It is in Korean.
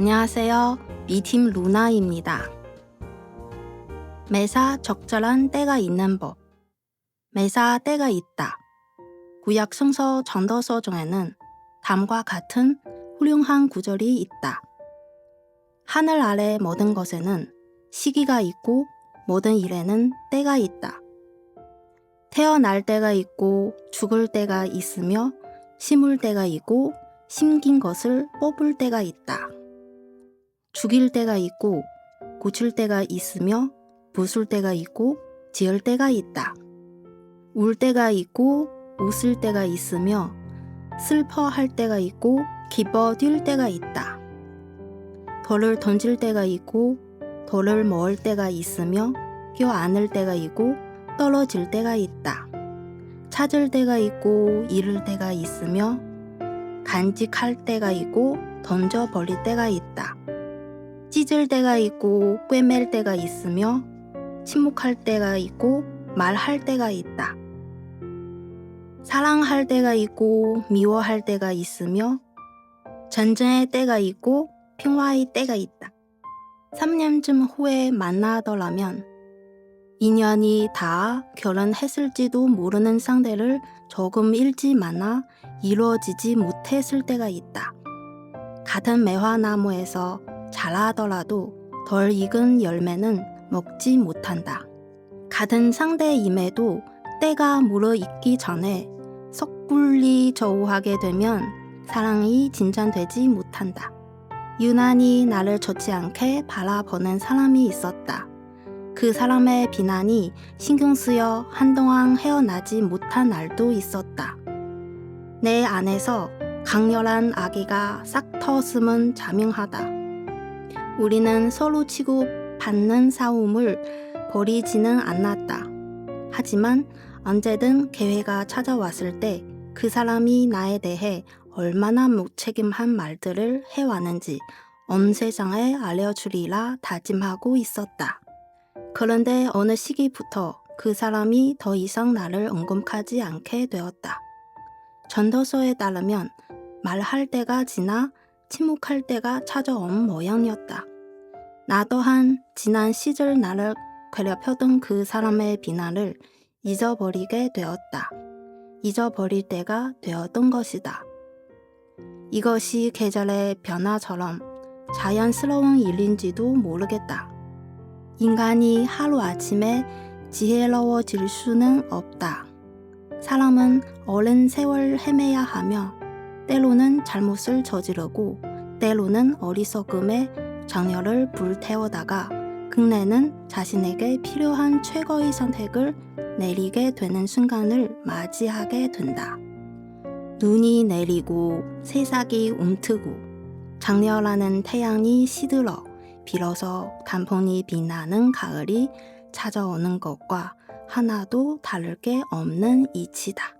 안녕하세요. 미팀 루나입니다. 매사 적절한 때가 있는 법. 매사 때가 있다. 구약 성서 전도서 중에는 다음과 같은 훌륭한 구절이 있다. 하늘 아래 모든 것에는 시기가 있고 모든 일에는 때가 있다. 태어날 때가 있고 죽을 때가 있으며 심을 때가 있고 심긴 것을 뽑을 때가 있다. 죽일 때가 있고 고칠 때가 있으며 부술 때가 있고 지을 때가 있다. 울 때가 있고 웃을 때가 있으며 슬퍼할 때가 있고 기뻐 뛸 때가 있다. 돌을 던질 때가 있고 돌을 모을 때가 있으며 껴안을 때가 있고 떨어질 때가 있다. 찾을 때가 있고 잃을 때가 있으며 간직할 때가 있고 던져 버릴 때가 있다. 찢을 때가 있고 꿰맬 때가 있으며 침묵할 때가 있고 말할 때가 있다. 사랑할 때가 있고 미워할 때가 있으며 전쟁의 때가 있고 평화의 때가 있다. 3년쯤 후에 만나더라면 인연이 다 결혼했을지도 모르는 상대를 조금 일찍 만나 이루어지지 못했을 때가 있다. 같은 매화나무에서 자라더라도 덜 익은 열매는 먹지 못한다. 같은 상대임에도 때가 무르익기 전에 섣불리 저우하게 되면 사랑이 진전되지 못한다. 유난히 나를 좋지 않게 바라보는 사람이 있었다. 그 사람의 비난이 신경 쓰여 한동안 헤어나지 못한 날도 있었다. 내 안에서 강렬한 아기가 싹 터슴은 자명하다. 우리는 서로 치고 받는 싸움을 벌이지는 않았다. 하지만 언제든 기회가 찾아왔을 때 그 사람이 나에 대해 얼마나 무책임한 말들을 해왔는지 온 세상에 알려주리라 다짐하고 있었다. 그런데 어느 시기부터 그 사람이 더 이상 나를 언급하지 않게 되었다. 전도서에 따르면 말할 때가 지나 침묵할 때가 찾아온 모양이었다. 나 또한 지난 시절 나를 괴롭혔던 그 사람의 비난을 잊어버리게 되었다. 잊어버릴 때가 되었던 것이다. 이것이 계절의 변화처럼 자연스러운 일인지도 모르겠다. 인간이 하루아침에 지혜로워질 수는 없다. 사람은 오랜 세월 헤매야 하며 때로는 잘못을 저지르고 때로는 어리석음에 정열을 불태우다가 끝내는 자신에게 필요한 최고의 선택을 내리게 되는 순간을 맞이하게 된다. 눈이 내리고 새싹이 움트고 장렬하는 태양이 시들어 비로소 단풍이 빛나는 가을이 찾아오는 것과 하나도 다를 게 없는 이치다.